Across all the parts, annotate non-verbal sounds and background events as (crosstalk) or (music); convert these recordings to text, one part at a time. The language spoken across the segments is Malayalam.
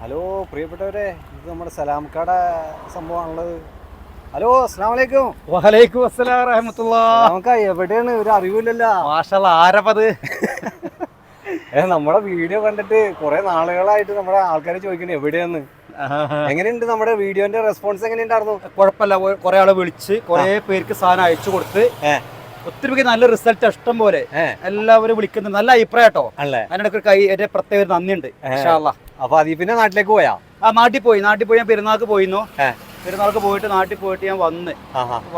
ഹലോ പ്രിയപ്പെട്ടവരെ ഇത് നമ്മുടെ സലാം കട സംഭവമാണുള്ളത്. ഹലോ അസ്സാം വലൈക്കും വലൈക്കും അസ്സലാം റഹമത്തുള്ള നമുക്ക് എവിടെയാണ്? ഒരു അറിവില്ലല്ലോ. മാഷല്ല ആരപ്പത്? ഏ നമ്മുടെ വീഡിയോ കണ്ടിട്ട് കുറെ നാളുകളായിട്ട് നമ്മുടെ ആൾക്കാർ ചോദിക്കണേ എവിടെയാന്ന് എങ്ങനെയുണ്ട് നമ്മുടെ വീഡിയോന്റെ റെസ്പോൺസ് എങ്ങനെയുണ്ടായിരുന്നു? കുഴപ്പമില്ല കുറെ ആളെ വിളിച്ച് കുറെ പേർക്ക് സാധനം അയച്ചു കൊടുത്ത് ഒത്തിരി പേര് നല്ല റിസൾട്ട് ഇഷ്ടം പോലെ എല്ലാവരും വിളിക്കുന്നത് നല്ല അഭിപ്രായം കേട്ടോ. അതിനിടയ്ക്ക് കൈ എന്റെ പ്രത്യേക നന്ദിയുണ്ട്. അപ്പൊ അതി പിന്നെ നാട്ടിലേക്ക് പോയാ? ആ നാട്ടിൽ പോയി. നാട്ടിൽ പോയി ഞാൻ പെരുന്നാൾക്ക് പോയിരുന്നു. പെരുന്നാൾക്ക് പോയിട്ട് നാട്ടിൽ പോയിട്ട് ഞാൻ വന്ന്.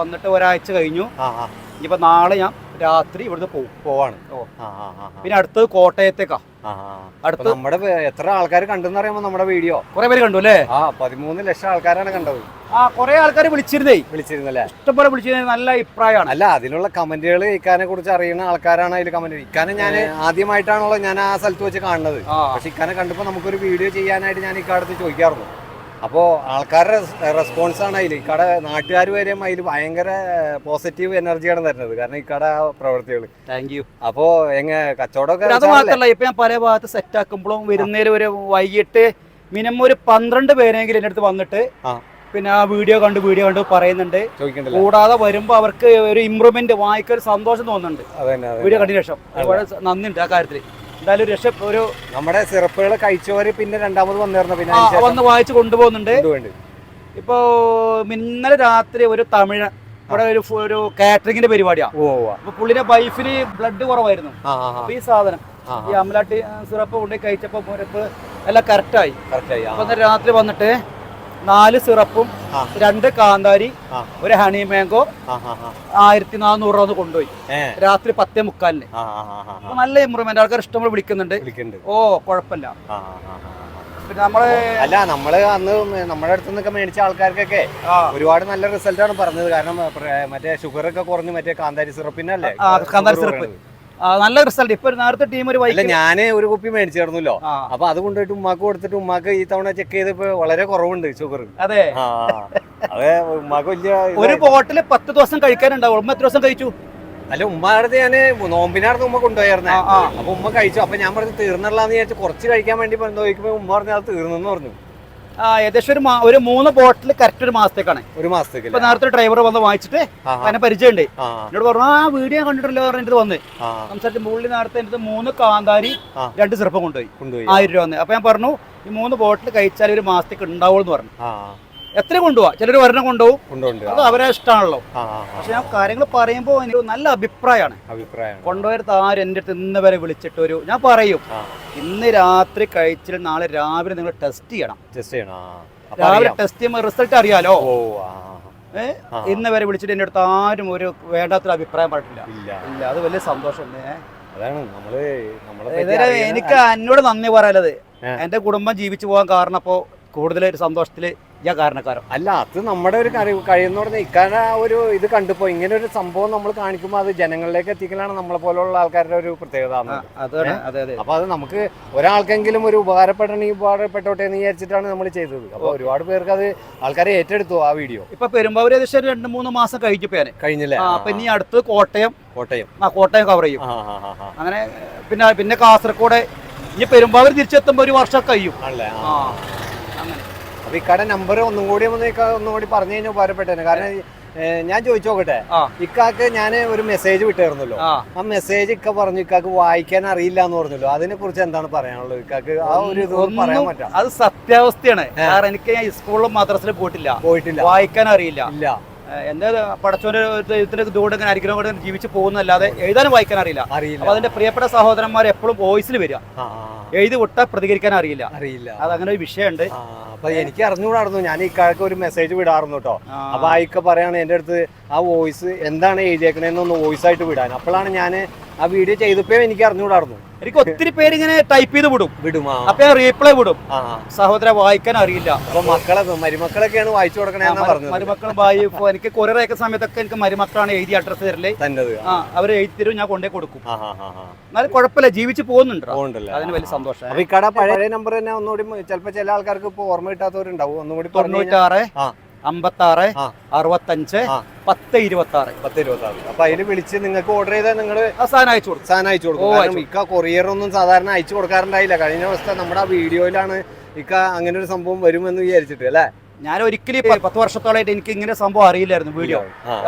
വന്നിട്ട് ഒരാഴ്ച കഴിഞ്ഞു. ഇനിയിപ്പോ നാളെ ഞാൻ രാത്രി ഇവിടുന്ന് പോകും പോവാണ്. പിന്നെ അടുത്തത് കോട്ടയത്തേക്കാ. അടുത്ത് നമ്മുടെ എത്ര ആൾക്കാർ കണ്ടെന്ന് അറിയാമോ നമ്മുടെ വീഡിയോ? കുറെ പേര് കണ്ടു അല്ലേ? ആ പതിമൂന്ന് ലക്ഷം ആൾക്കാരാണ് കണ്ടത്. ആ കുറെ ആൾക്കാർ വിളിച്ചിരുന്നേ. വിളിച്ചിരുന്നല്ലേ? ഇഷ്ടംപോലെ വിളിച്ചിരുന്ന. നല്ല അഭിപ്രായമാണ്. അല്ല അതിലുള്ള കമന്റുകൾ ഇക്കാനെ കുറിച്ച് അറിയുന്ന ആൾക്കാരാണ് അതിൽ കമന്റ്. ഇക്കാനെ ഞാൻ ആദ്യമായിട്ടാണല്ലോ ഞാൻ ആ സ്ഥലത്ത് വെച്ച് കാണുന്നത്. പക്ഷെ ഇക്കാനെ കണ്ടപ്പോൾ നമുക്കൊരു വീഡിയോ ചെയ്യാനായിട്ട് ഞാൻ ഇക്കാടത്ത് ചോദിക്കാറുണ്ട്. അപ്പോൾ ആൾക്കാരുടെ റെസ്പോൺസാണ് അതിൽ ഇക്കടെ നാട്ടുകാർ വരെയും അതിൽ ഭയങ്കര പോസിറ്റീവ് എനർജിയാണ് തരുന്നത്. കാരണം ഇക്കടെ പ്രവൃത്തികൾ താങ്ക് യു അപ്പോൾ എങ്ങ കച്ചവടമൊക്കെ അത് മാത്രമല്ല ഇപ്പം ഞാൻ പല ഭാഗത്ത് സെറ്റ് ആക്കുമ്പോഴും വരുന്നേരം ഒരു വൈകിട്ട് മിനിമം ഒരു പന്ത്രണ്ട് പേരെങ്കിലും എന്റെ അടുത്ത് വന്നിട്ട് ആ. പിന്നെ ആ വീഡിയോ കണ്ട് വീഡിയോ കണ്ട് പറയുന്നുണ്ട്. കൂടാതെ വരുമ്പോൾ അവർക്ക് ഒരു ഇമ്പ്രൂവ്മെന്റ് വായിക്കൊരു സന്തോഷം തോന്നുന്നുണ്ട്. വീഡിയോ കണ്ടിന് ശേഷം. നന്ദിയുണ്ട് ആ കാര്യത്തിൽ എന്തായാലും രക്ഷ ഒരു നമ്മുടെ സിറപ്പുകൾ കഴിച്ചവര് പിന്നെ രണ്ടാമത് വന്നിരുന്നു പിന്നെ വന്ന് വായിച്ച് കൊണ്ടുപോകുന്നുണ്ട്. ഇപ്പോ ഇന്നലെ രാത്രി ഒരു തമിഴ് ഇവിടെ ഒരു ഒരു കാറ്ററിംഗിന്റെ പരിപാടിയാ. അപ്പൊ പുള്ളിന്റെ വൈഫിന് ബ്ലഡ് കുറവായിരുന്നു. അപ്പൊ ഈ സാധനം. ഈ അമലാട്ടി സിറപ്പ് കൊണ്ടുപോയി കഴിച്ചപ്പോ എല്ലാം കറക്റ്റായി കറക്റ്റായി അപ്പൊ രാത്രി വന്നിട്ട് നാല് സിറപ്പും രണ്ട് കാന്താരി ഒരു ഹണി മാംഗോ ആയിരത്തി നാനൂറ് രൂപ കൊണ്ടുപോയി. രാത്രി പത്തേ മുക്കാലിന്. നല്ല ഇമ്പ്രൂവ്മെന്റ്. ആൾക്കാർ ഇഷ്ടംപോലെ വിളിക്കുന്നുണ്ട്. ഓ കുഴപ്പമില്ല. പിന്നെ നമ്മൾ അല്ല നമ്മൾ അന്ന് നമ്മുടെ അടുത്ത് നിന്നൊക്കെ മേടിച്ച ആൾക്കാർക്കൊക്കെ ഒരുപാട് നല്ല റിസൾട്ടാണ് ആണ് പറഞ്ഞത്. കാരണം മറ്റേ ഷുഗർ ഒക്കെ കുറഞ്ഞു മറ്റേ കാന്താരി സിറപ്പിനല്ലേ? കാന്താരി സിറപ്പ്. നല്ല റിസൾട്ട് ഇപ്പൊ നേരത്തെ ടീം ഒരു അല്ല വൈകി ഞാൻ ഒരു കുപ്പി മേടിച്ചിരുന്നല്ലോ. അപ്പൊ അത് കൊണ്ടുപോയിട്ട് ഉമ്മാക്ക് കൊടുത്തിട്ട് ഉമ്മാക്ക് ഈ തവണ ചെക്ക് ചെയ്തപ്പോ വളരെ കുറവുണ്ട് ഷുഗർ അതെ. അതെ ഉമ്മാക്ക് വലിയ ഒരു ബോട്ടിൽ പത്ത് ദിവസം കഴിക്കാനുണ്ടാവും ഉമ്മ എത്ര ദിവസം കഴിച്ചു? അല്ല ഉമ്മാരുടെ ഞാൻ നോമ്പിനായിരുന്നു ഉമ്മ കൊണ്ടുപോയായിരുന്നേ. അപ്പൊ ഉമ്മ കഴിച്ചു. അപ്പൊ ഞാൻ പറഞ്ഞു തീർന്നല്ലാന്ന് വിചാരിച്ചു കുറച്ച് കഴിക്കാൻ വേണ്ടി നോക്കിയപ്പോ ഉമ്മ പറഞ്ഞു അത് തീർന്നെന്ന് പറഞ്ഞു. ഏകദേശം ഒരു ഒരു മൂന്ന് ബോട്ടിൽ കറക്റ്റ് ഒരു മാസത്തേക്കാണ്. ഒരു മാസത്തേക്ക് ഇപ്പൊ നേരത്തെ ഡ്രൈവർ വന്ന് വാങ്ങിച്ചിട്ട് അതിനെ പരിചയമുണ്ട്. എന്നോട് പറഞ്ഞു ആ വീഡിയോ കണ്ടിട്ടില്ല പറഞ്ഞിട്ട് വന്ന്. സംസാരിച്ച പുള്ളി നേരത്തെ എന്റെ അടുത്ത് മൂന്ന് കാന്താരി രണ്ട് ചെറുപ്പം കൊണ്ടുപോയി. ആയിരം രൂപ വന്ന്. അപ്പൊ ഞാൻ പറഞ്ഞു ഈ മൂന്ന് ബോട്ടിൽ കഴിച്ചാൽ ഒരു മാസത്തേക്ക് ഉണ്ടാവുള്ളൂ എന്ന് പറഞ്ഞു. എത്ര കൊണ്ടുപോവാ. ചിലര് ഒരെണ്ണം കൊണ്ടുപോകും അത് അവരെ ഇഷ്ടമാണല്ലോ. പക്ഷെ ഞാൻ കാര്യങ്ങൾ പറയുമ്പോൾ എനിക്ക് നല്ല അഭിപ്രായമാണ്. കൊണ്ടുപോയത് ആരും എന്റെ അടുത്ത് ഇന്ന് വരെ വിളിച്ചിട്ട് ഒരു ഞാൻ പറയും. ഇന്ന് രാത്രി കഴിച്ചിട്ട് നാളെ രാവിലെ നിങ്ങൾ ടെസ്റ്റ് ചെയ്യണം. ടെസ്റ്റ് ചെയ്യണം. രാവിലെ ടെസ്റ്റ് ചെയ്യുമ്പോൾ റിസൾട്ട് അറിയാലോ? ഇന്ന് വരെ വിളിച്ചിട്ട് എന്റെ അടുത്ത് ആരും ഒരു വേണ്ടാത്തൊരു അഭിപ്രായം പറഞ്ഞിട്ടില്ല. ഇല്ല. അത് വലിയ സന്തോഷം. അതാണ് നമ്മൾ എനിക്ക് എന്നോട് നന്ദി പറയാനുള്ളത് എന്റെ കുടുംബം ജീവിച്ചു പോകാൻ കാരണം അപ്പോ കൂടുതൽ സന്തോഷത്തിൽ സന്തോഷത്തിൽ ഞാൻ കാരണക്കാരൻ. അല്ല അത് നമ്മുടെ ഒരു കഴിവ് നിൽക്കാൻ ഇക്കാന ഒരു ഇത് കണ്ടുപോ ഇങ്ങനെ ഒരു സംഭവം നമ്മൾ കാണിക്കുമ്പോൾ അത് ജനങ്ങളിലേക്ക് എത്തിക്കലാണ് നമ്മളെ പോലുള്ള ആൾക്കാരുടെ ഒരു പ്രത്യേകത അപ്പൊ അത് നമുക്ക് ഒരാൾക്കെങ്കിലും ഒരു ഉപകാരപ്പെടണമെങ്കിൽ ഉപകാരപ്പെട്ടോട്ടെ എന്ന് വിചാരിച്ചിട്ടാണ് നമ്മൾ ചെയ്തത്. അപ്പൊ ഒരുപാട് പേർക്ക് അത് ആൾക്കാരെ ഏറ്റെടുത്തു ആ വീഡിയോ. ഇപ്പൊ പെരുമ്പാവൂർ ഏകദേശം രണ്ട് മൂന്ന് മാസം കഴിഞ്ഞപ്പോ ഞാൻ. കഴിഞ്ഞില്ലേ? അപ്പൊ ഇനി അടുത്ത് കോട്ടയം. കോട്ടയം. ആ കോട്ടയം കവർ ചെയ്യും. അങ്ങനെ പിന്നെ പിന്നെ കാസർഗോഡ് ഇനി പെരുമ്പാവൂർ തിരിച്ചെത്തുമ്പോ ഒരു വർഷം കഴിയും. അല്ലേ ആ. അപ്പൊ കട നമ്പർ ഒന്നും കൂടി ഒന്ന് ഒന്നും കൂടി പറഞ്ഞു കഴിഞ്ഞാൽ ഉപകാരപ്പെട്ടേനെ. കാരണം ഞാൻ ചോദിച്ചു നോക്കട്ടെ? ഇക്കാക്ക് ഞാൻ ഒരു മെസ്സേജ് വിട്ടായിരുന്നല്ലോ ആ. മെസ്സേജ് ഇക്ക പറഞ്ഞു ഇക്കാക്ക് വായിക്കാൻ അറിയില്ല എന്ന് പറഞ്ഞല്ലോ. അതിനെ കുറിച്ച് എന്താണ് പറയാനുള്ളത്? ഇക്കാക്ക് ആ ഒരു ഇത് പറയാൻ പറ്റാം? അത് സത്യാവസ്ഥയാണ്. കാരണം എനിക്ക് ഞാൻ സ്കൂളിലും മദ്രസിലും പോയിട്ടില്ല. പോയിട്ടില്ല. വായിക്കാൻ അറിയില്ല. ഇല്ല. എന്റെ പടച്ചോന്റെ ഇതിന്റെ ഇതുകൊണ്ട് ഇങ്ങനെ അനുഗ്രഹം കൊണ്ട് ജീവിച്ച് പോകുന്നല്ലാതെ എഴുതാനും വായിക്കാൻ അറിയില്ല. അറിയില്ല. അപ്പൊ അതിന്റെ പ്രിയപ്പെട്ട സഹോദരന്മാർ എപ്പോഴും വോയിസിൽ വരിക. എഴുതി വിട്ടാൽ പ്രതികരിക്കാൻ അറിയില്ല. അറിയില്ല. അത് അങ്ങനെ ഒരു വിഷയമുണ്ട്. അപ്പൊ എനിക്ക് അറിഞ്ഞുകൂടായിരുന്നു. ഞാൻ ഇക്കാക്ക് ഒരു മെസ്സേജ് വിടാറുന്നു കേട്ടോ. അപ്പൊ ആ ഇക്ക പറയാണ് എന്റെ അടുത്ത് ആ വോയിസ് എന്താണ് എഴുതിയേക്കണേന്നൊന്ന് വോയിസ് ആയിട്ട് വിടാൻ. അപ്പോഴാണ് ഞാൻ ആ വീഡിയോ ചെയ്തപ്പോ എനിക്ക് അറിഞ്ഞുകൂടായിരുന്നു. എനിക്ക് ഒത്തിരി പേര് ഇങ്ങനെ ടൈപ്പ് ചെയ്ത് വിടും. വിടും അപ്പൊ ഞാൻ റീപ്ലൈ വിടും. സഹോദര വായിക്കാൻ അറിയില്ല. അപ്പൊ മക്കളെ മരുമക്കളൊക്കെയാണ് വായിച്ചു കൊടുക്കണേന്ന് പറഞ്ഞു മരുമക്കളും വായി ഇപ്പൊ എനിക്ക് കൊറിയർ അയക്കുന്ന സമയത്തൊക്കെ എനിക്ക് മരുമക്കളാണ് എഴുതി അഡ്രസ് തരല്ലേ തന്നത് ആ. അവർ എഴുതി തരും ഞാൻ കൊണ്ടേ കൊടുക്കും. എന്നാലും കുഴപ്പമില്ല ജീവിച്ചു പോകുന്നുണ്ട് അതിന് വലിയ സന്തോഷം. പഴയ നമ്പർ തന്നെ ഒന്നുകൂടി ചിലപ്പോ ചില ആൾക്കാർക്ക് ഇപ്പൊ ഓർമ്മ കിട്ടാത്തവരുണ്ടാവും ഒന്നുകൂടി തൊണ്ണൂറ്റാറ്. അമ്പത്തി ആറ്. അറുപത്തഞ്ച്. പത്ത് ഇരുപത്തി ആറ് പത്ത് ഇരുപത്തി ആറ് അപ്പൊ അതിൽ വിളിച്ച് നിങ്ങൾക്ക് ഓർഡർ ചെയ്താൽ നിങ്ങൾ സാധനം അയച്ചു കൊടുക്കും. സാധനം അയച്ചു കൊടുക്കും. കാരണം ഇക്ക കൊറിയർ ഒന്നും സാധാരണ അയച്ചു കൊടുക്കാറുണ്ടായില്ല. കഴിഞ്ഞ ദിവസത്തെ നമ്മുടെ ആ വീഡിയോയിലാണ് ഇക്ക അങ്ങനെ ഒരു സംഭവം വരുമെന്ന് വിചാരിച്ചിട്ട് അല്ലേ? ഞാൻ ഒരിക്കലും പത്ത് വർഷത്തോളായിട്ട് എനിക്ക് ഇങ്ങനെ സംഭവം അറിയില്ലായിരുന്നു വീഡിയോ.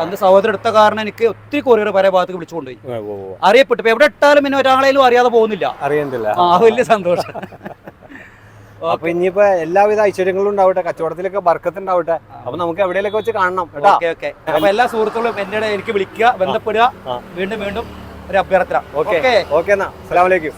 അന്ന് സഹോദരൻ എടുത്ത കാരണം എനിക്ക് ഒത്തിരി കൊറിയർ പല ഭാഗത്തേക്ക് വിളിച്ചുകൊണ്ടുപോയി. അറിയപ്പെട്ടു. എവിടെ ഇട്ടാലും പിന്നെ ഒരാളേലും അറിയാതെ പോകുന്നില്ല. അറിയണ്ടില്ല ആ വലിയ സന്തോഷം. (laughs) അപ്പൊ ഇനിയിപ്പോ എല്ലാവിധ ഐശ്വര്യങ്ങളും ഉണ്ടാവട്ടെ കച്ചവടത്തിലൊക്കെ ബർക്കത്ത് ഉണ്ടാവട്ടെ അപ്പൊ നമുക്ക് എവിടെയൊക്കെ വെച്ച് കാണണം കേട്ടാ? അപ്പൊ എല്ലാ സുഹൃത്തുക്കളും എന്റെ എനിക്ക് വിളിക്കുക ബന്ധപ്പെടുക. വീണ്ടും വീണ്ടും ഒരു അഭ്യർത്ഥന. Okay okay. എന്നാ. അസ്സലാമലൈക്കും